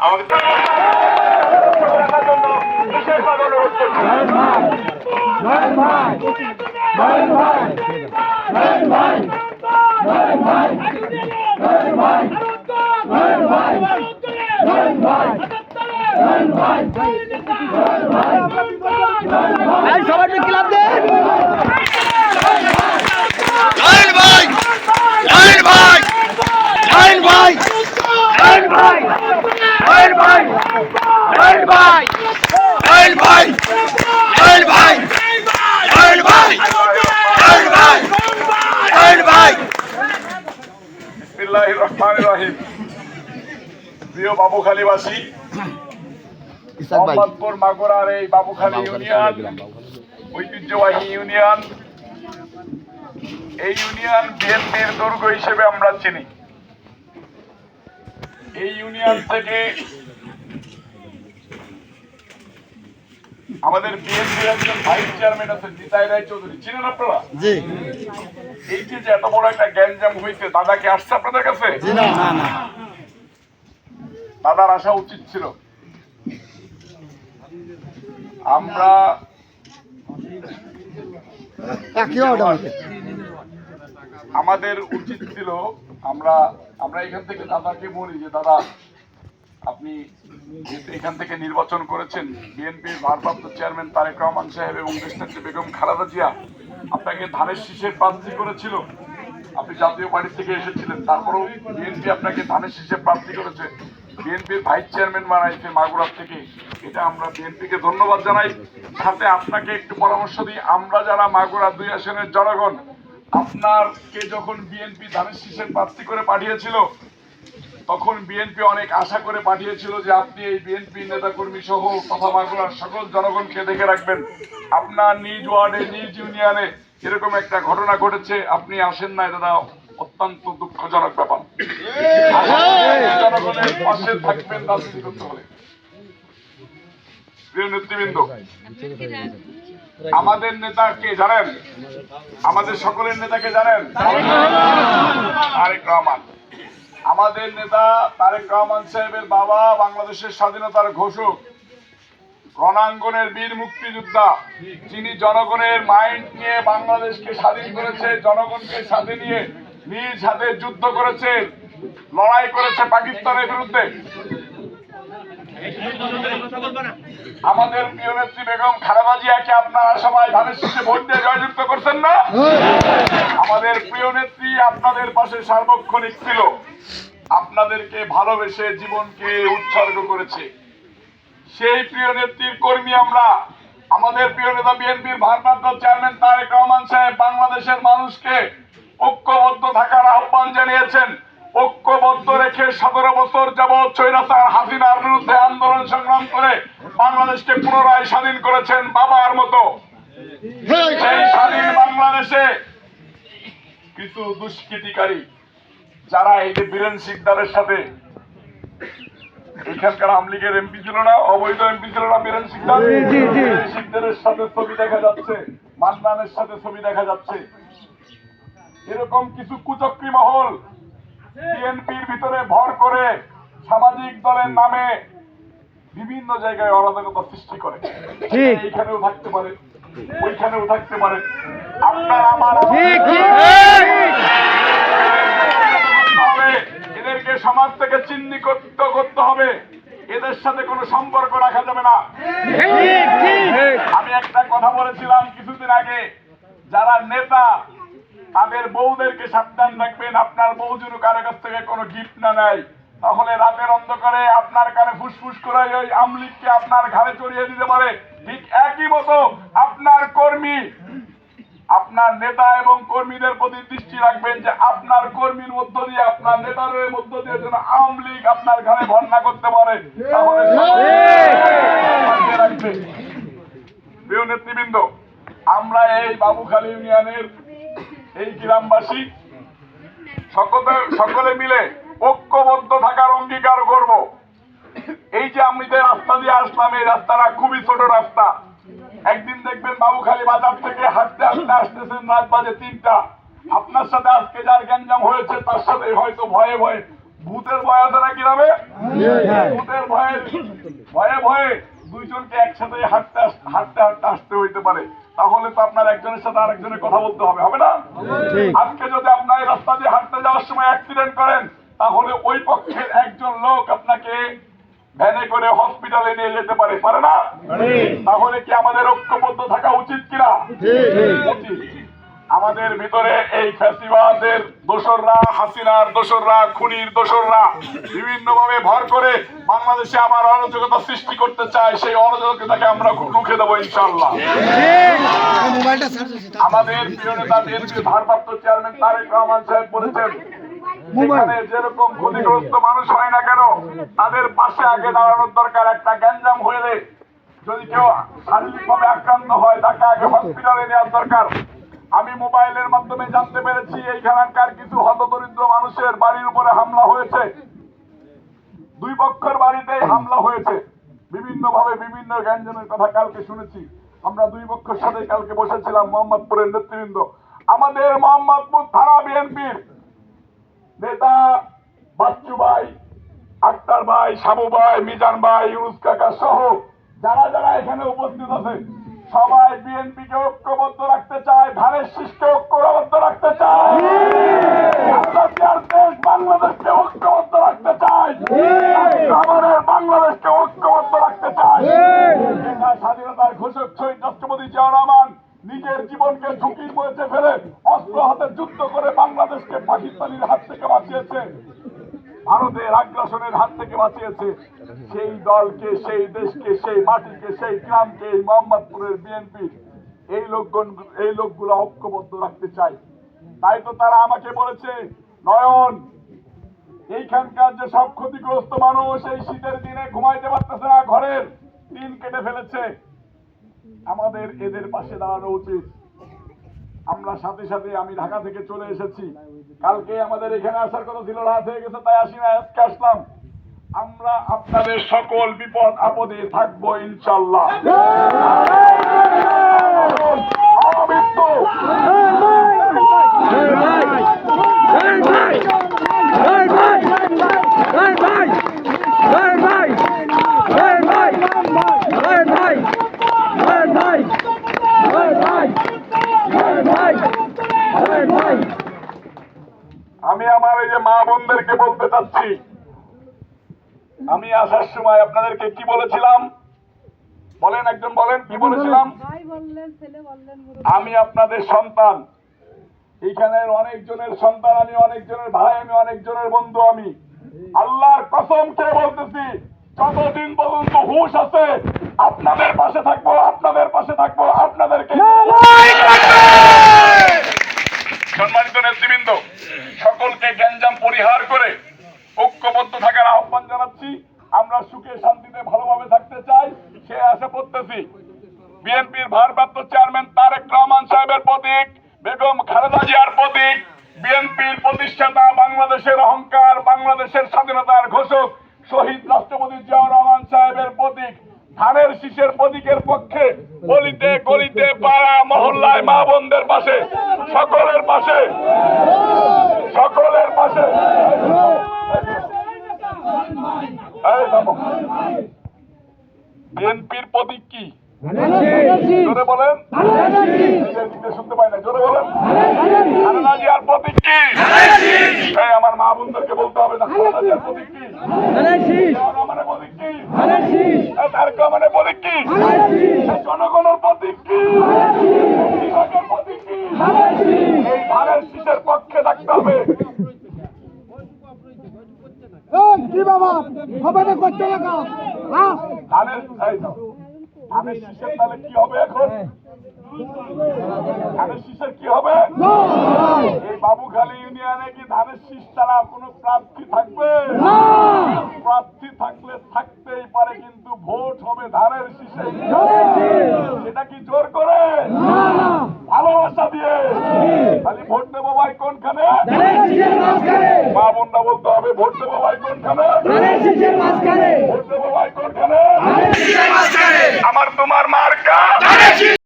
আমাকে রহিম প্রিয় বাবুখালীবাসী মোহাম্মদপুর মাগুরার এই বাবুখালী ইউনিয়ন ঐতিহ্যবাহী ইউনিয়ন। এই ইউনিয়ন বিএনপির দুর্গ হিসেবে আমরা চিনি। এই ইউনিয়ন থেকে আমাদের বিএনপির একজন ভাইস চেয়ারম্যান আছেন নিতাই রায় চৌধুরী। চিনেন আপনারা? জি। এই যে এত বড় একটা গ্যাঞ্জাম হয়েছে দাদা কি আসছে আপনাদের কাছে? দাদার আসা উচিত ছিল। আমরা আছে আমাদের উচিত ছিল আমরা আমরা এখান থেকে দাদাকে বলি যে দাদা আপনি এখান থেকে নির্বাচন করেছেন, বিএনপির ভারপ্রাপ্ত চেয়ারম্যান তারেক রহমান সাহেব এবং দেশনেত্রী বেগম খালেদা জিয়া আপনাকে ধানের শীষের প্রার্থী করেছিল। আপনি জাতীয় পার্টি থেকে এসেছিলেন, তারপরেও বিএনপি আপনাকে ধানের শীষে প্রার্থী করেছে। বিএনপির ভাইস চেয়ারম্যান বানাইছে মাগুরার থেকে। এটা আমরা বিএনপিকে ধন্যবাদ জানাই। সাথে আপনাকে একটু পরামর্শ দিই, আমরা যারা মাগুরা দুই আসনের জনগণ আপনারকে যখন বিএনপি ধানের শীষের প্রার্থী করে পাঠিয়েছিল তখন বিএনপি অনেক আশা করে পাঠিয়েছিল যে আপনি এই বিএনপি নেতাকর্মী সহ তথা মাগুরার সকল জনগণকে দেখে রাখবেন। আপনার নিজ ওয়ার্ডে, নিজ ইউনিয়নে এরকম একটা ঘটনা ঘটেছে, আপনি আসেন না দাদা, অত্যন্ত দুঃখজনক ব্যাপার। জনগণের পাশে থাকবেন রাজনীতি করতে হলে। নেতৃবৃন্দ, আমাদের নেতা কে জানেন? আমাদের সকলের নেতাকে জানেন? আরেক রহমান। আমাদের নেতা তারেক রহমান সাহেবের বাবা বাংলাদেশের স্বাধীনতার ঘোষক রণাঙ্গনের বীর মুক্তিযোদ্ধা যিনি জনগণের মাইন্ড নিয়ে বাংলাদেশকে স্বাধীন করেছে জনগণকে সাথে নিয়ে নিজ হাতে যুদ্ধ করেছে লড়াই করেছে পাকিস্তানের বিরুদ্ধে। আমাদের প্রিয় নেত্রী বেগম খালেদা জিয়াকে আপনারা সবাই ধানের শীষে ভোট দিয়ে জয়যুক্ত করছেন না? আমাদের প্রিয় নেত্রী আপনাদের পাশে সার্বক্ষণিক ছিল। আপনাদেরকে ভালোবেসে জীবনকে উৎসর্গ করেছে। সেই প্রিয় নেত্রীর কর্মী আমরা, আমাদের প্রিয় নেতা বিএনপির ভারপ্রাপ্ত চেয়ারম্যান তারেক রহমান সাহেব বাংলাদেশের মানুষকে ঐক্যবদ্ধ থাকার আহ্বান জানিয়েছেন। ঐক্যবদ্ধ রেখে সতেরো বছর যাবৎ চৈরাচার হাসিনার বিরুদ্ধে আন্দোলন সংগ্রাম করে বাংলাদেশকে পুনরায় স্বাধীন করেছেন বাবার মতো। সেই স্বাধীন বাংলাদেশে কিছু দুষ্কৃতিকারী যারা এই যে বীরেন সিকদারের সাথে এখানকার আমলিগের এমপি ছিল না অবৈধ এমপি ছিল না বীরেন সিকদার সিকদারের সাথে ছবি দেখা যাচ্ছে মান্নানের সাথে ছবি দেখা যাচ্ছে। এরকম কিছু কুচক্রী মহল বিএনপির ভিতরে ভর করে সামাজিক দলের নামে বিভিন্ন জায়গায় অরাজকতা সৃষ্টি করে। এইখানেও থাকতে পারে ওইখানেও থাকতে পারে। আপনার আমার হবে এদেরকে সমাজ থেকে চিহ্নিত করতে হবে। এদের সাথে কোনো সম্পর্ক রাখা যাবে না। আমি একটা কথা বলেছিলাম কিছুদিন আগে। যারা নেতা, তাদের বউদেরকে সাবধান রাখবেন। আপনার বউ যেন কারও কাছ থেকে কোনো গিফট না নেয়, তাহলে রাতের অন্ধকারে আপনার কানে ফুসফুস করে ওই আমলিককে আপনার ঘাড়ে চড়িয়ে দিতে পারে। ঠিক একই মতো আপনার কর্মী আপনার নেতা এবং কর্মীদের প্রতি দৃষ্টি রাখবেন যে আপনার কর্মীর মধ্য দিয়ে আপনার নেতাদের মধ্য দিয়ে যেন আওয়ামী লীগ আপনার ঘরে ভর্ণা করতে পারে প্রিয় নেতৃবৃন্দ আমরা এই বাবুখালী ইউনিয়নের এই গ্রামবাসী সকলে সকলে মিলে ঐক্যবদ্ধ থাকার অঙ্গীকার করব। এই যে আমি যে রাস্তা দিয়ে আসলাম এই রাস্তাটা খুবই ছোট রাস্তা। একদিন দেখবেন বাবুখালী বাজার থেকে হাঁটতে হাঁটতে আসতেছেন রাত বাজে তিনটা। আপনার সাথে আজকে যার গ্যাঞ্জাম হয়েছে তার সাথে হয়তো ভয়ে ভয়ে। ভূতের ভয় আছে না গ্রামে ভূতের ভয়ে। ভয়ে ভয়ে দুইজনকে একসাথে হাঁটতে হাঁটতে হাঁটতে আসতে হইতে পারে। তাহলে তো আপনার একজনের সাথে আরেকজনের কথা বলতে হবে হবে না? আজকে যদি আপনার এই রাস্তা দিয়ে হাঁটতে যাওয়ার সময় অ্যাক্সিডেন্ট করেন তাহলে ওই পক্ষের একজন লোক ভ্যানে করে হসপিটালে নিয়ে যেতে পারে পারে না? তাহলে কি আমাদের ঐক্যবদ্ধ থাকা উচিত কিনা? আমাদের ভিতরে এই ফ্যাসিবাদের দোসররা হাসিনার দোসররা খুনির দোসররা বিভিন্ন ভাবে ভর করে বাংলাদেশে আবার অরাজকতা সৃষ্টি করতে চায় সেই অরাজকতাকে আমরা রুখে দেবো ইনশাল্লাহ আমাদের প্রিয় নেতা বিএনপির ভারপ্রাপ্ত চেয়ারম্যান তারেক রহমান সাহেব বলেছেন যেরকম ক্ষতিগ্রস্ত মানুষ হয় না কেন তাদের পাশে আগে দাঁড়ানোর দরকার। একটা গ্যাঞ্জাম হইলে যদি কেউ শারীরিকভাবে আক্রান্ত হয় তাকে আগে হসপিটালে নেওয়ার দরকার। আমি মোবাইলের মাধ্যমে জানতে পেরেছি এইখানকার কিছু হতদরিদ্র মানুষের বাড়ির উপরে হামলা হয়েছে। দুই পক্ষের বাড়িতেই হামলা হয়েছে। বিভিন্ন ভাবে বিভিন্ন গ্যাঞ্জামের কথা কালকে শুনেছি। আমরা দুই পক্ষের সাথে কালকে বসেছিলাম মোহাম্মদপুরের নেতৃবৃন্দ। আমাদের মোহাম্মদপুর থানা বিএনপির নেতা বাচ্চু ভাই আক্তার ভাই সাবু ভাই মিজান ভাই ইউনুস কাকা সহ যারা যারা এখানে উপস্থিত আছে সবাই বিএনপি কে ঐক্যবদ্ধ রাখতে চায় ধানের শীষকে ঐক্যবদ্ধ রাখতে চায়। বাংলাদেশ দেশ বাংলাদেশকে ঐক্যবদ্ধ রাখতে চায় আমাদের বাংলাদেশকে ঐক্যবদ্ধ রাখতে চায় এটা স্বাধীনতার ঘোষক শহীদ রাষ্ট্রপতি জিয়া রহমান নিজের জীবনকে ঝুঁকির মধ্যে ফেলে অস্ত্র হাতে যুদ্ধ করে বাংলাদেশকে পাকিস্তানির হাত থেকে বাঁচিয়েছে ভারতের আগ্রাসনের বাঁচিয়েছে সেই দলকে, সেই দেশকে, সেই মাটিকে, সেই গ্রামকে, এই মোহাম্মদপুরের বিএনপি, এই লোকগণ, এই লোকগুলো ঐক্যবদ্ধ রাখতে চায়। তাই তো তারা আমাকে বলেছে, নয়ন, এইখানকার যে সব ক্ষতিগ্রস্ত মানুষ, এই শীতের দিনে ঘুমাইতে পারতেছে না, ঘরের টিন কেটে ফেলেছে। আমাদের এদের পাশে দাঁড়ানো উচিত। আমরা সাথে সাথে আমি ঢাকা থেকে চলে এসেছি। কালকে আমাদের এখানে আসার কথা ছিল, রাত হয়ে গেছে, তাই আসি না, আজকে আসলাম। আমরা আপনাদের সকল বিপদ আপদে থাকব ইনশাল্লাহ আমি আমার এই যে মা বোনদেরকে বলতে চাচ্ছি আমি আসার সময় আপনাদেরকে কি বলেছিলাম? বলেন একজন বলেন কি বলেছিলাম। আমি আপনাদের সন্তান। এইখানের অনেকজনের সন্তান আমি অনেকজনের ভাই আমি অনেকজনের বন্ধু আমি। আল্লাহর কসম কে বলতেছি যতদিন পর্যন্ত হুশ আছে আপনাদের পাশে থাকব আপনাদের পাশে থাকব আপনাদেরকে সম্মানিত নেতৃবৃন্দ সকলকে গ্যাঞ্জাম পরিহার করে ঐক্যবদ্ধ থাকার আহ্বান জানাচ্ছি। আমরা সুখে শান্তিতে ভালোভাবে থাকতে চাই, সে আশা করতেছি। বিএনপির ভারপ্রাপ্ত চেয়ারম্যান তারেক রহমান সাহেবের প্রতীক, বেগম খালেদা জিয়ার প্রতীক, বিএনপির প্রতিষ্ঠাতা বাংলাদেশের অহংকার, বাংলাদেশের স্বাধীনতার ঘোষক শহীদ রাষ্ট্রপতি জিয়াউর রহমান সাহেবের প্রতীক, ধানের শীষের প্রতীকের পক্ষে গলিতে গলিতে পাড়া মহল্লায় মা বোনদের পাশে, সকলের পাশে সকলের পাশে এই থামো। বিএনপির প্রতীক কি জোরে বলেন। শুনতে পাই না জোরে বলেন। খালেদা প্রতীক কি আমার মা বোনদেরকে বলতে হবে না খালেদা প্রতীক কি জিয়াউর রহমানের প্রতীক কি এই তারেক রহমানের প্রতীক কি এই জনগণের প্রতীক কি কৃষকের প্রতীক কি এই ধানের শীষের পক্ষে থাকতে হবে। কি বাবা হবে না করছে না ধানের শীষের তাহলে কি হবে এখন? ধানের শীষের কি হবে? এই বাবুখালী ইউনিয়নে কি ধানের শীষ ছাড়া কোনো প্রার্থী থাকবে? প্রার্থী থাকলে থাকতেই পারে কিন্তু ভোট হবে ধানের শীষে সেটা কি জোর করে? ভালোবাসা দিয়ে। খালি ভোট দেবো ভাই কোনখানে? মা বোনরা বলতে হবে ভোট দেবো ভাই কোনখানে? ভোট দেবো ভাই কোনখানে?